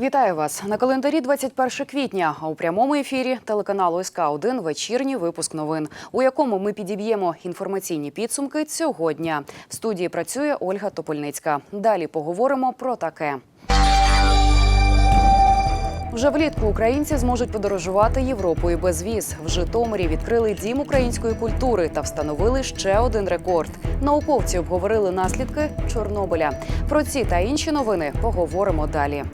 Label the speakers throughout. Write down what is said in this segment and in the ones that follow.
Speaker 1: Вітаю вас на календарі 21 квітня. А у прямому ефірі телеканалу СК 1 вечірній випуск новин, у якому ми підіб'ємо інформаційні підсумки цього дня. В студії працює Ольга Топольницька. Далі поговоримо про таке. Вже влітку українці зможуть подорожувати Європою без віз. В Житомирі відкрили дім української культури та встановили ще один рекорд. Науковці обговорили наслідки Чорнобиля. Про ці та інші новини поговоримо далі.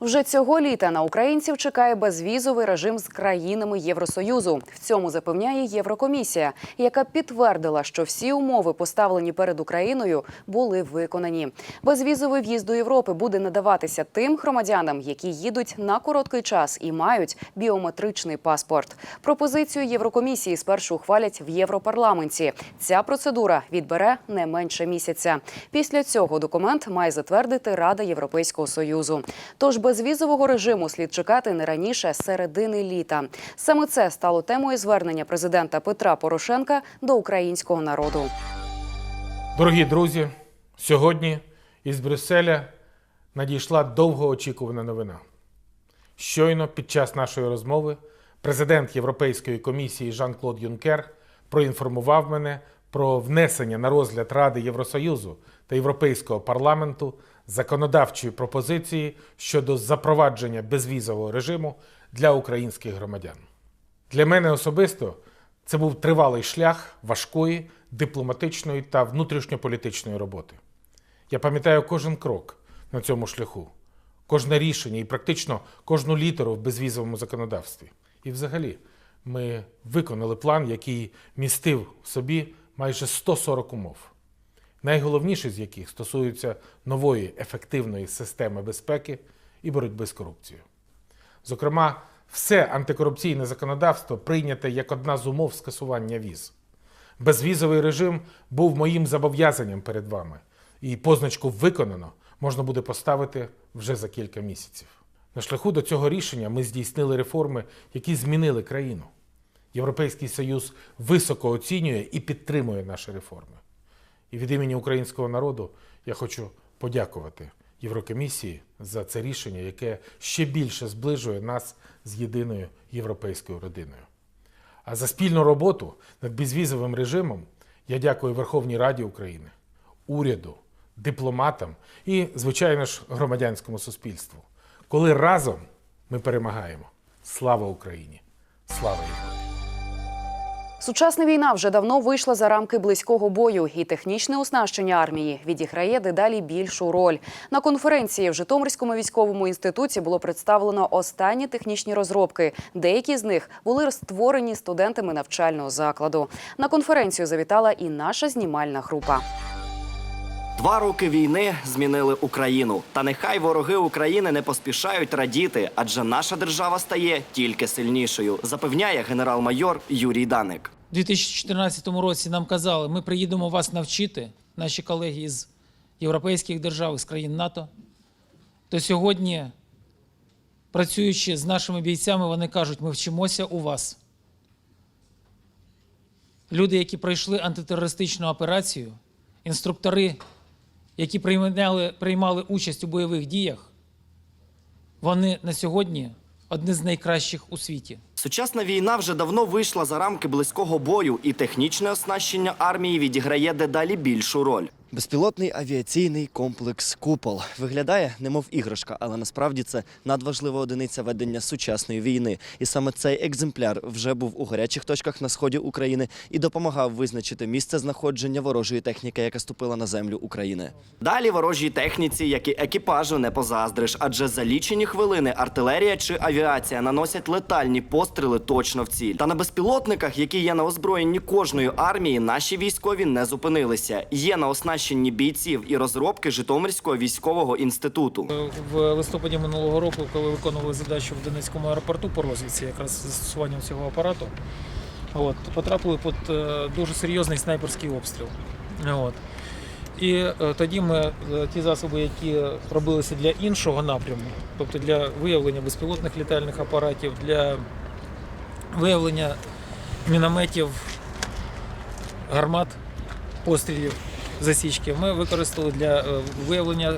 Speaker 1: Вже цього літа на українців чекає безвізовий режим з країнами Євросоюзу. В цьому запевняє Єврокомісія, яка підтвердила, що всі умови, поставлені перед Україною, були виконані. Безвізовий в'їзд до Європи буде надаватися тим громадянам, які їдуть на короткий час і мають біометричний паспорт. Пропозицію Єврокомісії спершу ухвалять в Європарламенті. Ця процедура відбере не менше місяця. Після цього документ має затвердити Рада Європейського союзу. Тож безвізового режиму слід чекати не раніше середини літа. Саме це стало темою звернення президента Петра Порошенка до українського народу.
Speaker 2: Дорогі друзі, сьогодні із Брюсселя надійшла довгоочікувана новина. Щойно під час нашої розмови президент Європейської комісії Жан-Клод Юнкер проінформував мене про внесення на розгляд Ради Євросоюзу та Європейського парламенту законодавчої пропозиції щодо запровадження безвізового режиму для українських громадян. Для мене особисто це був тривалий шлях важкої дипломатичної та внутрішньополітичної роботи. Я пам'ятаю кожен крок на цьому шляху, кожне рішення і практично кожну літеру в безвізовому законодавстві. І взагалі, ми виконали план, який містив в собі майже 140 умов. Найголовніші з яких стосуються нової ефективної системи безпеки і боротьби з корупцією. Зокрема, все антикорупційне законодавство прийняте як одна з умов скасування віз. Безвізовий режим був моїм зобов'язанням перед вами, і позначку виконано можна буде поставити вже за кілька місяців. На шляху до цього рішення ми здійснили реформи, які змінили країну. Європейський Союз високо оцінює і підтримує наші реформи. І від імені українського народу я хочу подякувати Єврокомісії за це рішення, яке ще більше зближує нас з єдиною європейською родиною. А за спільну роботу над безвізовим режимом я дякую Верховній Раді України, уряду, дипломатам і, звичайно ж, громадянському суспільству. Коли разом ми перемагаємо. Слава Україні! Слава Європі!
Speaker 1: Сучасна війна вже давно вийшла за рамки близького бою, і технічне оснащення армії відіграє дедалі більшу роль. На конференції в Житомирському військовому інституті було представлено останні технічні розробки. Деякі з них були створені студентами навчального закладу. На конференцію завітала і наша знімальна група.
Speaker 3: Два роки війни змінили Україну. Та нехай вороги України не поспішають радіти, адже наша держава стає тільки сильнішою, запевняє генерал-майор Юрій Даник.
Speaker 4: У 2014 році нам казали, ми приїдемо вас навчити, наші колеги із європейських держав, з країн НАТО. То сьогодні, працюючи з нашими бійцями, вони кажуть, ми вчимося у вас. Люди, які пройшли антитерористичну операцію, інструктори, які приймали, приймали участь у бойових діях, вони на сьогодні одні з найкращих у світі.
Speaker 3: Сучасна війна вже давно вийшла за рамки близького бою, і технічне оснащення армії відіграє дедалі більшу роль.
Speaker 5: Безпілотний авіаційний комплекс Купол виглядає немов іграшка, але насправді це надважлива одиниця ведення сучасної війни. І саме цей екземпляр вже був у гарячих точках на сході України і допомагав визначити місце знаходження ворожої техніки, яка ступила на землю України.
Speaker 3: Далі ворожій техніці, як і екіпажу, не позаздриш, адже за лічені хвилини артилерія чи авіація наносять летальні постріли точно в ціль. Та на безпілотниках, які є на озброєнні кожної армії, наші військові не зупинилися. Є на оснащенні бійців і розробки Житомирського військового інституту.
Speaker 4: В листопаді минулого року, коли виконували задачу в Донецькому аеропорту по розвідці, якраз з застосуванням цього апарату, от, потрапили під е, дуже серйозний снайперський обстріл. От. І е, тоді ми е, ті засоби, які робилися для іншого напряму, тобто для виявлення безпілотних літальних апаратів, для виявлення мінометів, гармат, пострілів, засічки, ми використали для е, виявлення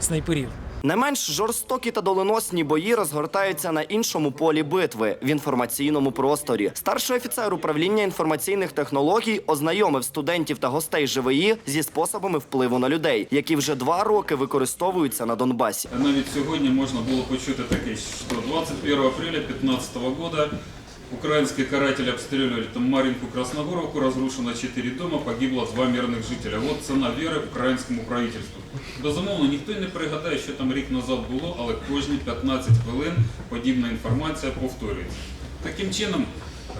Speaker 4: снайперів.
Speaker 3: Не менш жорстокі та доленосні бої розгортаються на іншому полі битви в інформаційному просторі. Старший офіцер управління інформаційних технологій ознайомив студентів та гостей ЖВІ зі способами впливу на людей, які вже два роки використовуються на Донбасі.
Speaker 6: Навіть сьогодні можна було почути таке, що 21 апреля 2015 года украинские каратели обстреливали там Маринку, Красногоровку, разрушено 4 дома, погибло 2 мирных жителя. Вот ціна віри українському правительству. Безумовно, ніхто не пригадає, що там рік назад було, але кожні 15 хвилин подібна інформація повторюється. Таким чином,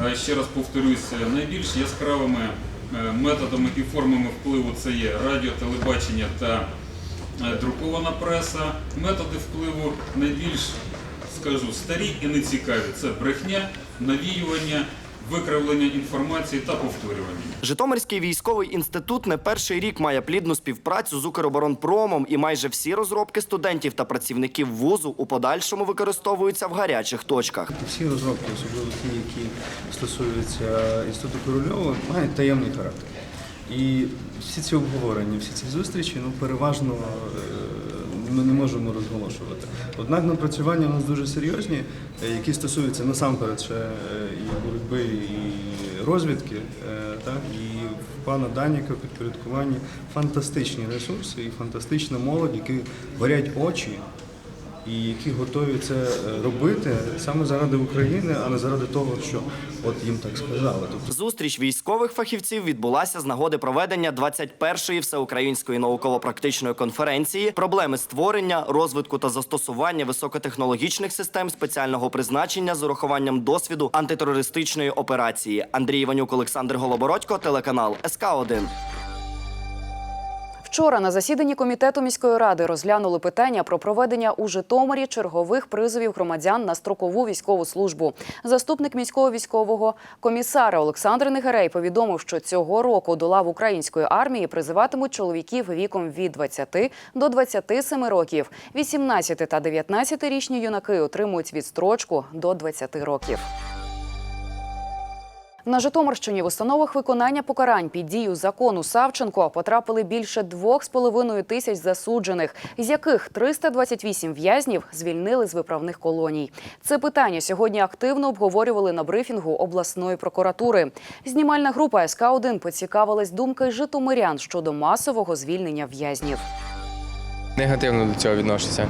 Speaker 6: е, ще раз повторюсь, найбільш яскравими е, методами і формами впливу це є радіо, телебачення та е, друкована преса. Методи впливу найбільш, скажу, старі і нецікаві. Це брехня, навіювання, викривлення інформації та повторювання.
Speaker 3: Житомирський військовий інститут не перший рік має плідну співпрацю з Укроборонпромом, і майже всі розробки студентів та працівників вузу у подальшому використовуються в гарячих точках.
Speaker 7: Всі розробки, особливо ті, які стосуються інституту Корольова, мають таємний характер. І всі ці обговорення, всі ці зустрічі, ну переважно е, ми не можемо розголошувати. Однак напрацювання у нас дуже серйозні, е, які стосуються насамперед ще е, і боротьби, і розвідки. е, Так, і в пана Даніка в підпорядкуванні фантастичні ресурси і фантастична молодь, які горять очі і які готові це е, робити саме заради України, а не заради того, що от їм так сказали. Тобто
Speaker 3: Зустріч військових фахівців відбулася з нагоди проведення 21-ї всеукраїнської науково-практичної конференції проблеми створення, розвитку та застосування високотехнологічних систем спеціального призначення з урахуванням досвіду антитерористичної операції. Андрій Іванюк, Олександр Голобородько, телеканал СК 1
Speaker 1: Вчора на засіданні комітету міської ради розглянули питання про проведення у Житомирі чергових призовів громадян на строкову військову службу. Заступник міського військового комісара Олександр Негерей повідомив, що цього року до лав української армії призиватимуть чоловіків віком від 20 до 27 років. 18 та 19-річні юнаки отримують відстрочку до 20 років. На Житомирщині в установах виконання покарань під дію закону Савченко потрапили більше 2,5 тисяч засуджених, з яких 328 в'язнів звільнили з виправних колоній. Це питання сьогодні активно обговорювали на брифінгу обласної прокуратури. Знімальна група СК 1 поцікавилась думкою житомирян щодо масового звільнення в'язнів.
Speaker 8: Негативно до цього відношуся.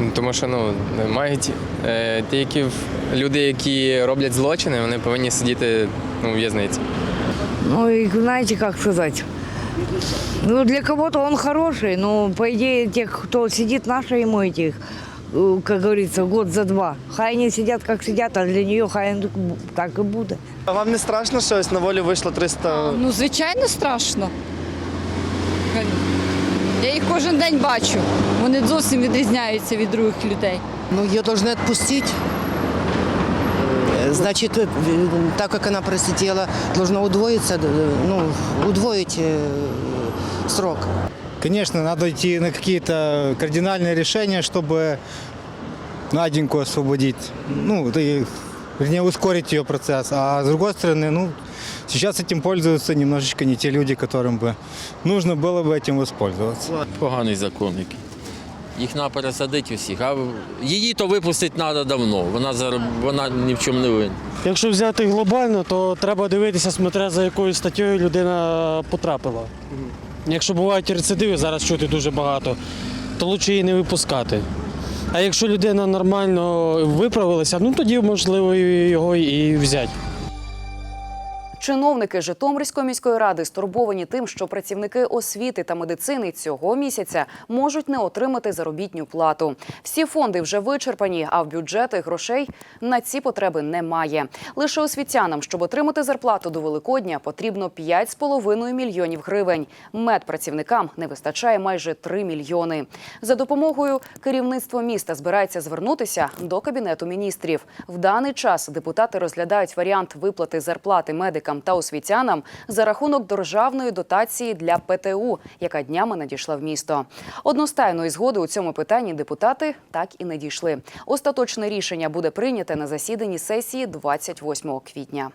Speaker 8: Ну, Тому що ну, мають е, деякі в- люди, які роблять злочини, вони повинні сидіти ну, у в'язниці.
Speaker 9: Ну и знаете, как сказать? Ну, для кого-то он хороший, но по идее тех, кто сидит, наши ему этих, как говорится, год за два. Хай они сидят, как сидят, а для нее хай так и будет.
Speaker 5: А вам не страшно, що ось на волю вийшло 300
Speaker 10: Ну, звичайно, страшно. Я їх кожен день бачу. Вони зовсім відрізняються від других людей.
Speaker 11: Ну, ее должны отпустить. Э, Значит, э, так как она просидела, должно удвоиться, э, ну, удвоить э, срок.
Speaker 7: Конечно, надо идти на какие-то кардинальные решения, чтобы Наденьку освободить. Ну, да и, вернее, ускорить ее процесс. А с другой стороны, ну, сейчас этим пользуются немножечко не те люди, которым бы нужно было бы этим воспользоваться.
Speaker 12: Поганий закон який. Їх треба пересадити усіх, а її то випустити треба давно. Вона зараз вона ні в чому не винна.
Speaker 13: Якщо взяти глобально, то треба дивитися, смотря за якою статтєю людина потрапила. Якщо бувають рецидиви, зараз чути дуже багато, то краще її не випускати. А якщо людина нормально виправилася, ну тоді можливо його і взяти.
Speaker 1: Чиновники Житомирської міської ради стурбовані тим, що працівники освіти та медицини цього місяця можуть не отримати заробітню плату. Всі фонди вже вичерпані, а в бюджети грошей на ці потреби немає. Лише освітянам, щоб отримати зарплату до Великодня, потрібно 5,5 мільйонів гривень. Медпрацівникам не вистачає майже 3 мільйони. За допомогою керівництво міста збирається звернутися до кабінету міністрів. В даний час депутати розглядають варіант виплати зарплати медикам та освітянам за рахунок державної дотації для ПТУ, яка днями надійшла в місто. Одностайної згоди у цьому питанні депутати так і не дійшли. Остаточне рішення буде прийняте на засіданні сесії 28 квітня.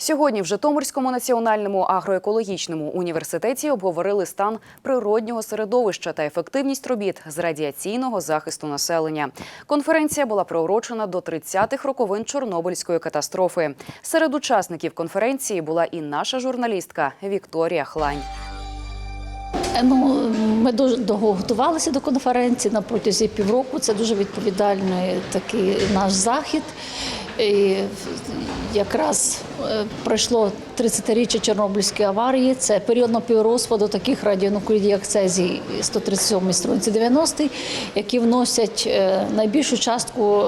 Speaker 1: Сьогодні в Житомирському національному агроекологічному університеті обговорили стан природнього середовища та ефективність робіт з радіаційного захисту населення. Конференція була приурочена до 30-х роковин Чорнобильської катастрофи. Серед учасників конференції була і наша журналістка Вікторія Хлань.
Speaker 10: Ну, ми дуже довго готувалися до конференції на протязі півроку. Це дуже відповідальний такий наш захід. І якраз е, пройшло 30-річчя Чорнобильської аварії. Це період напіврозпаду таких радіонуклідів, як цезій 137 струнці 90, які вносять е, найбільшу частку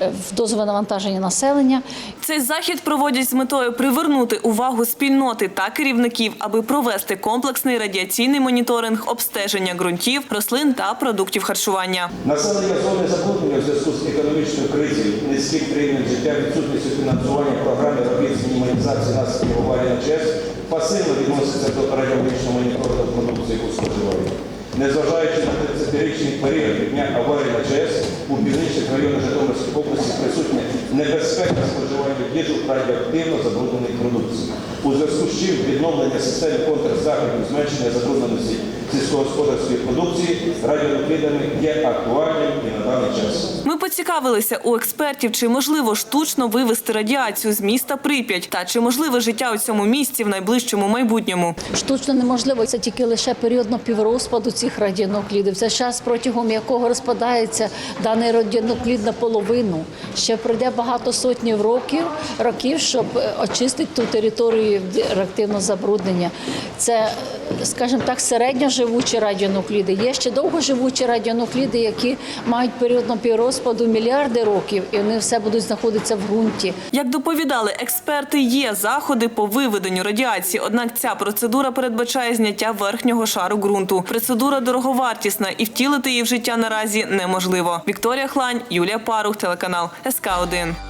Speaker 10: е, в дозове навантаження населення.
Speaker 14: Цей захід проводять з метою привернути увагу спільноти та керівників, аби провести комплексний радіаційний моніторинг обстеження ґрунтів, рослин та продуктів харчування.
Speaker 15: Населення зони забруднення в зв'язку з економічною кризою, низьким рівнем життя, відсутністю фінансування програми робіт з мінімалізації наслідків аварії на ЧЕС пасивно відноситься до радіологічного моніторингу продукції, яку споживають. Незважаючи на 30-річний період від дня аварії на ЧЕС, у північних районах Житомирської області присутня небезпека споживання їжу радіоактивно забрудненої продукції. У зв'язку з чим відновлення системи контрзаходів зменшення забрудненості сільськогосподарської продукції радіонуклідами є актуальним і на даний час.
Speaker 14: Ми поцікавилися у експертів, чи можливо штучно вивести радіацію з міста Прип'ять та чи можливе життя у цьому місті в найближчому майбутньому.
Speaker 10: Штучно неможливо. Це тільки лише період напіврозпаду цих радіонуклідів. Це час, протягом якого розпадається даний радіонуклід наполовину. Ще пройде багато сотнів років, років, щоб е, очистити ту територію від реактивного забруднення. Це, е, скажімо так, середньоживучі радіонукліди. Є ще довгоживучі радіонукліди, які мають період напіврозпаду мільярди років, і вони все будуть знаходитися в ґрунті.
Speaker 14: Як доповідали експерти, є заходи по виведенню радіації. Однак ця процедура передбачає зняття верхнього шару ґрунту. Процедура дороговартісна і втілити її в життя наразі неможливо. Вікторія Хлань, Юлія Парух, телеканал СК 1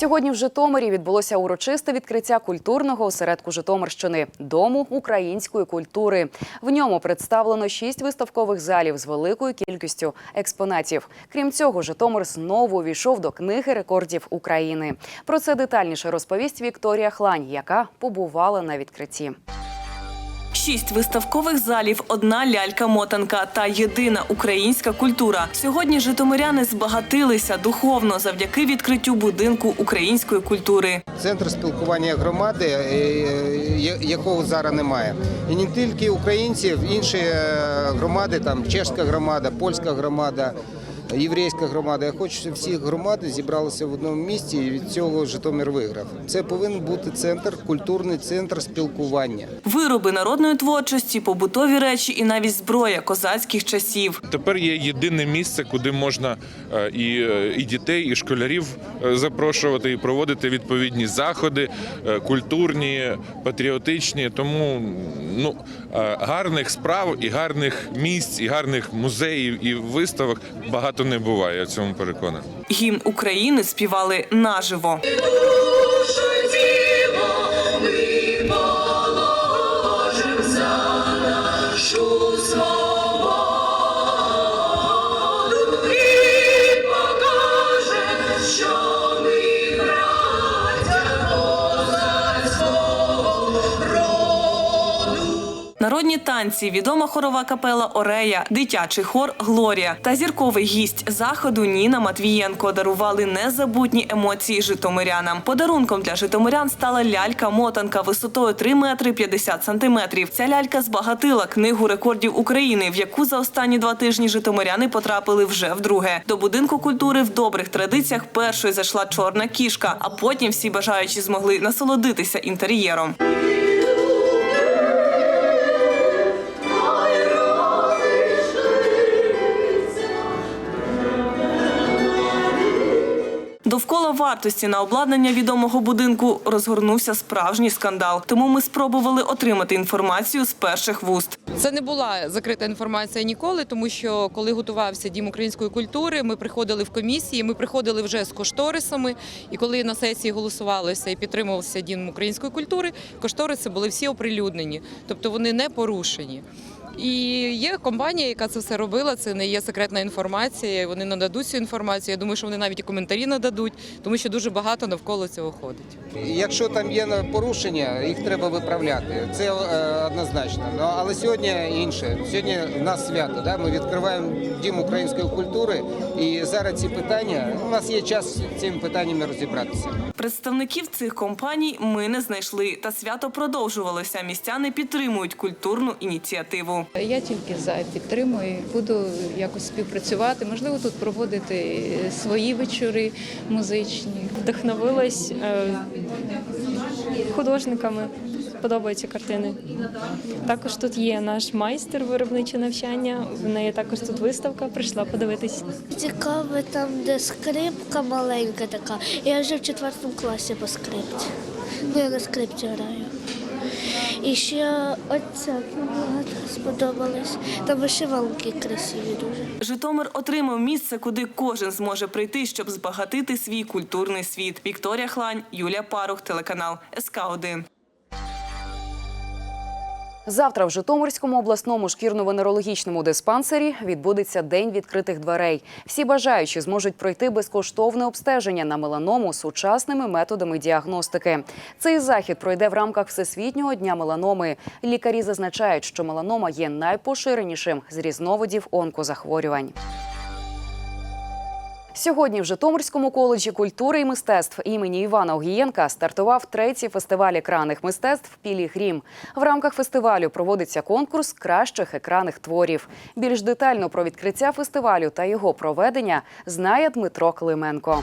Speaker 1: Сьогодні в Житомирі відбулося урочисте відкриття культурного осередку Житомирщини Дому української культури. В ньому представлено шість виставкових залів з великою кількістю експонатів. Крім цього, Житомир знову увійшов до книги рекордів України. Про це детальніше розповість Вікторія Хлань, яка побувала на відкритті.
Speaker 14: Шість виставкових залів, одна лялька-мотанка та єдина українська культура. Сьогодні житомиряни збагатилися духовно завдяки відкриттю будинку української культури.
Speaker 16: Центр спілкування громади, е, е, якого зараз немає. І не тільки українців, інші е, громади, там чешська громада, польська громада, єврейська громада. Я хочу, щоб всі громади зібралися в одному місці і від цього Житомир виграв. Це повинен бути центр, культурний центр спілкування.
Speaker 14: Вироби народної творчості, побутові речі і навіть зброя козацьких часів.
Speaker 17: Тепер є єдине місце, куди можна е, і, е, і дітей, і школярів е, запрошувати і проводити відповідні заходи, культурні, патріотичні. Тому ну гарних справ і гарних місць, і гарних музеїв і виставок багато не буває. Я в цьому переконаний.
Speaker 14: Гімн України співали наживо. Народні танці, відома хорова капела Орея, дитячий хор Глорія та зірковий гість заходу Ніна Матвієнко дарували незабутні емоції житомирянам. Подарунком для житомирян стала лялька-мотанка висотою 3 метри 50 сантиметрів. Ця лялька збагатила книгу рекордів України, в яку за останні два тижні житомиряни потрапили вже вдруге. До будинку культури в добрих традиціях першою зайшла чорна кішка, а потім всі бажаючі змогли насолодитися інтер'єром. Довкола вартості на обладнання відомого будинку розгорнувся справжній скандал. Тому ми спробували отримати інформацію з перших вуст.
Speaker 18: Це не була закрита інформація ніколи, тому що коли готувався дім української культури, ми приходили в комісії, ми приходили вже з кошторисами. І коли на сесії голосувалося і підтримувався дім української культури, кошториси були всі оприлюднені, тобто вони не порушені. І є компанія, яка це все робила. Це не є секретна інформація. Вони нададуть цю інформацію. Я думаю, що вони навіть і коментарі нададуть, тому що дуже багато навколо цього ходить.
Speaker 16: Якщо там є порушення, їх треба виправляти. Це е, однозначно. Ну, але сьогодні інше. Сьогодні в нас свято. Да? Ми відкриваємо дім української культури, і зараз ці питання у нас є час цими питаннями розібратися.
Speaker 14: Представників цих компаній ми не знайшли, та свято продовжувалося. Містяни підтримують культурну ініціативу.
Speaker 19: Я тільки за підтримую, буду якось співпрацювати. Можливо, тут проводити свої вечори музичні.
Speaker 20: Вдохновилась е, художниками. Подобаються картини. Також тут є наш майстер виробниче навчання. В неї також тут виставка. Прийшла подивитись.
Speaker 21: Цікаво там, де скрипка маленька така. Я вже в четвертому класі по скрипці. Ну, я на скрипці граю. І ще оця багато сподобалось. Там вишиванки красиві дуже.
Speaker 14: Житомир отримав місце, куди кожен зможе прийти, щоб збагатити свій культурний світ. Вікторія Хлань, Юлія Парух, телеканал СК 1
Speaker 1: Завтра в Житомирському обласному шкірно-венерологічному диспансері відбудеться день відкритих дверей. Всі бажаючі зможуть пройти безкоштовне обстеження на меланому сучасними методами діагностики. Цей захід пройде в рамках Всесвітнього дня меланоми. Лікарі зазначають, що меланома є найпоширенішим з різновидів онкозахворювань. Сьогодні в Житомирському коледжі культури і мистецтв імені Івана Огієнка стартував третій фестиваль екранних мистецтв Пілігрім. В рамках фестивалю проводиться конкурс кращих екранних творів. Більш детально про відкриття фестивалю та його проведення знає Дмитро Клименко.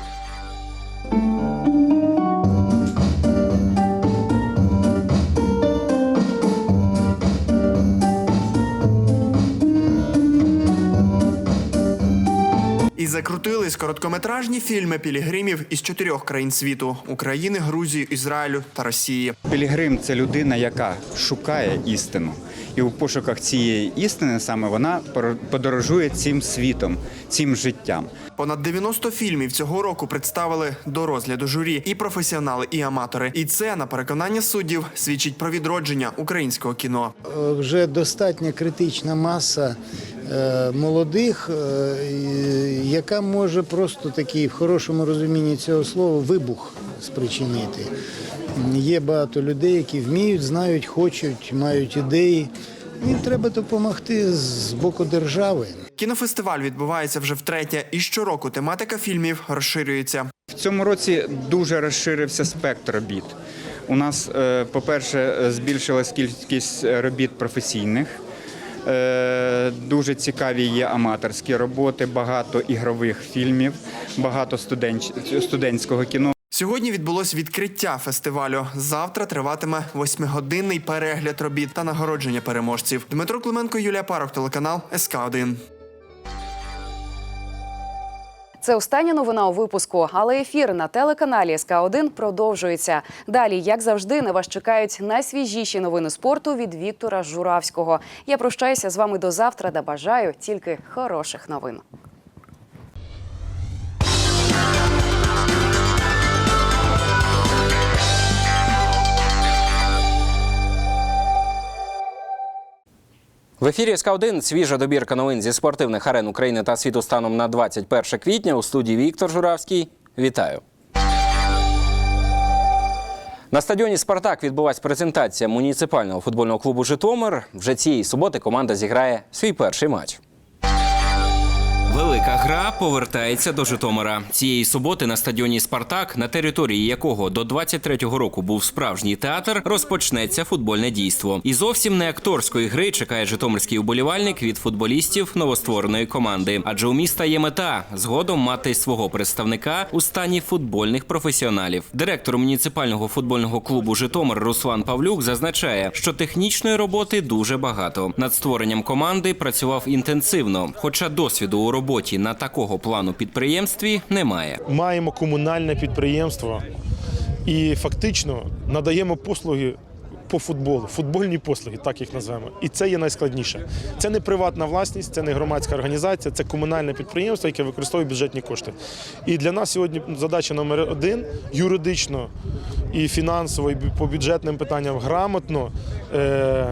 Speaker 22: Закрутились короткометражні фільми пілігримів із чотирьох країн світу: України, Грузії, Ізраїлю та Росії.
Speaker 23: Пілігрим це людина, яка шукає істину. І у пошуках цієї істини саме вона подорожує цим світом, цим життям.
Speaker 22: Понад 90 фільмів цього року представили до розгляду журі і професіонали, і аматори. І це на переконання суддів свідчить про відродження українського кіно.
Speaker 24: Е, вже достатня критична маса е, молодих, е, яка може просто такий в хорошому розумінні цього слова вибух спричинити. Є багато людей, які вміють, знають, хочуть, мають ідеї. Їм треба допомогти з боку держави.
Speaker 22: Кінофестиваль відбувається вже втретє, і щороку тематика фільмів розширюється.
Speaker 23: В цьому році дуже розширився спектр робіт. У нас, е, по-перше, збільшилась кількість робіт професійних. Е, Дуже цікаві є аматорські роботи, багато ігрових фільмів, багато студентського кіно.
Speaker 22: Сьогодні відбулось відкриття фестивалю. Завтра триватиме восьмигодинний перегляд робіт та нагородження переможців. Дмитро Клименко, Юлія Парок, телеканал СК 1
Speaker 1: Це остання новина у випуску, але ефір на телеканалі СК 1 продовжується. Далі, як завжди, на вас чекають найсвіжіші новини спорту від Віктора Журавського. Я прощаюся з вами до завтра та бажаю тільки хороших новин.
Speaker 25: В ефірі СК 1 свіжа добірка новин зі спортивних арен України та світу станом на 21 квітня у студії Віктор Журавський. Вітаю. На стадіоні Спартак відбулась презентація муніципального футбольного клубу Житомир. Вже цієї суботи команда зіграє свій перший матч.
Speaker 26: Велика гра повертається до Житомира. Цієї суботи на стадіоні Спартак, на території якого до 23-го року був справжній театр, розпочнеться футбольне дійство. І зовсім не акторської гри чекає житомирський уболівальник від футболістів новоствореної команди. Адже у міста є мета згодом мати свого представника у стані футбольних професіоналів. Директор муніципального футбольного клубу Житомир Руслан Павлюк зазначає, що технічної роботи дуже багато. Над створенням команди працював інтенсивно, хоча досвіду у роботі на такого плану підприємстві немає.
Speaker 27: маємо комунальне підприємство і фактично надаємо послуги
Speaker 28: по футболу, футбольні послуги, так їх назвемо. І це є найскладніше. Це не приватна власність, це не громадська організація, це комунальне підприємство, яке використовує бюджетні кошти. І для нас сьогодні задача номер один юридично і фінансово, і по бюджетним питанням грамотно е,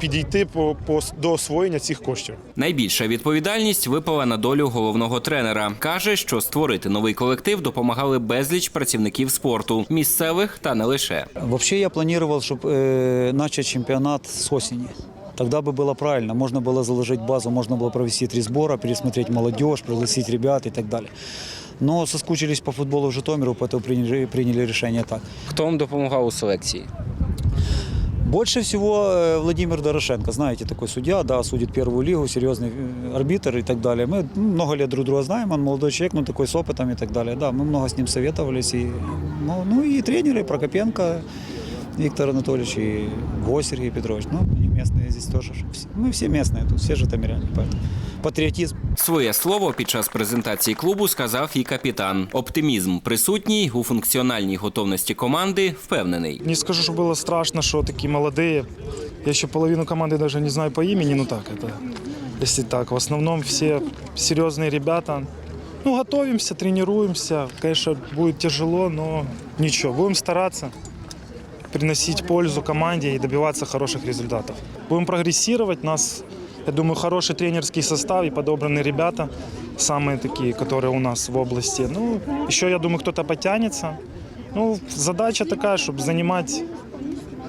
Speaker 28: підійти по, по, до освоєння цих коштів.
Speaker 26: Найбільша відповідальність випала на долю головного тренера. Каже, що створити новий колектив допомагали безліч працівників спорту, місцевих та не лише.
Speaker 29: Вообще я планировал, чтобы начать чемпионат с осени. Тогда бы было правильно. Можно было заложить базу, можно было провести три сбора, пересмотреть молодежь, пригласить ребят и так далее. Но соскучились по футболу в Житомиру, поэтому приняли, приняли решение так.
Speaker 25: Хто вам допомагав у селекції?
Speaker 29: Больше всего э, Владимир Дорошенко, знаете, такой судья, да, судит первую лигу, серьезный э, арбитр и так далее. Мы много лет друг друга знаем, он молодой человек, но такой с опытом и так далее. Да, мы много с ним советовались. И, ну, ну и тренеры Прокопенко, Виктор Анатольевич и Гвоздь Сергей Петрович. Ну, они местные здесь тоже. Все- Мы все местные тут, все житомиряне, поэтому патриотизм.
Speaker 26: Своє слово під час презентації клубу сказав і капітан. Оптимізм присутній у функціональній готовності команди впевнений.
Speaker 28: Не скажу, что было страшно, что такие молодые. Я еще половину команды даже не знаю по имени, ну так это, если так. В основном все серьезные ребята. Ну, готовимся, тренируемся. Конечно, будет тяжело, но ничего, будем стараться приносить пользу команде и добиваться хороших результатов. Будем прогрессировать. Нас, я думаю, хороший тренерский состав и подобранные ребята, самые такие, которые у нас в области. Ну, еще, я думаю, кто-то потянется. Ну, задача такая, чтобы занимать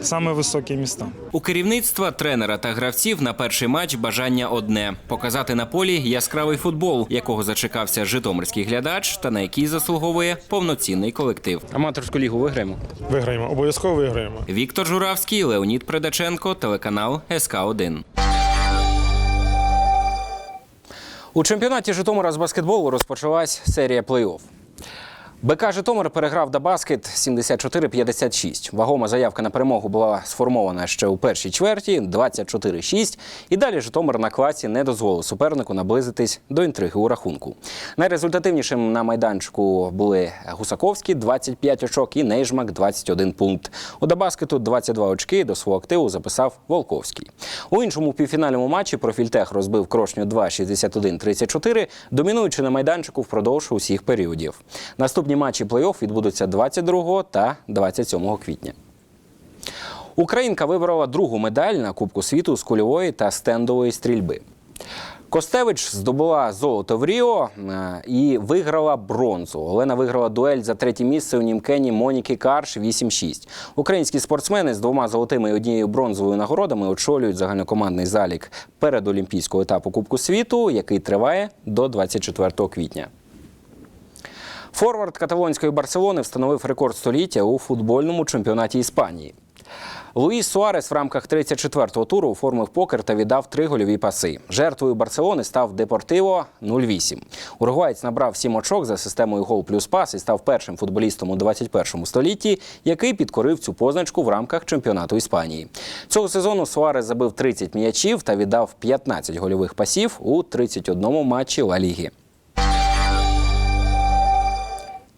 Speaker 28: самые высокие места.
Speaker 26: У керівництва, тренера та гравців на перший матч бажання одне показати на полі яскравий футбол, якого зачекався житомирський глядач, та на який заслуговує повноцінний колектив.
Speaker 25: Аматорську лігу виграємо.
Speaker 28: Виграємо, обов'язково виграємо.
Speaker 26: Віктор Журавський, Леонід Предаченко, телеканал СК 1
Speaker 25: У чемпіонаті Житомира з баскетболу розпочалась серія плей-офф. БК Житомир переграв Дабаскет 74-56. Вагома заявка на перемогу була сформована ще у першій чверті 24-6. І далі Житомир на класі не дозволив супернику наблизитись до інтриги у рахунку. Найрезультативнішим на майданчику були Гусаковський 25 очок і Нейжмак 21 пункт. У Дабаскету 22 очки до свого активу записав Волковський. У іншому півфінальному матчі Профільтех розбив Крошню 2-61-34, домінуючи на майданчику впродовж усіх періодів. Наступні матчі плей-офф відбудуться 22 та 27 квітня. Українка вибрала другу медаль на Кубку світу з кульової та стендової стрільби. Костевич здобула золото в Ріо е, і виграла бронзу. Олена виграла дуель за третє місце у німкені Моніки Карш 8-6. Українські спортсмени з двома золотими і однією бронзовою нагородами очолюють загальнокомандний залік передолімпійського етапу Кубку світу, який триває до 24 квітня. Форвард каталонської Барселони встановив рекорд століття у футбольному чемпіонаті Іспанії. Луїс Суарес в рамках 34-го туру оформив покер та віддав три гольові паси. Жертвою Барселони став Депортиво 0-8. Уругваєць набрав 7 очок за системою гол плюс пас і став першим футболістом у 21 столітті, який підкорив цю позначку в рамках чемпіонату Іспанії. Цього сезону Суарес забив 30 м'ячів та віддав 15 гольових пасів у 31 матчі Ла Ліги.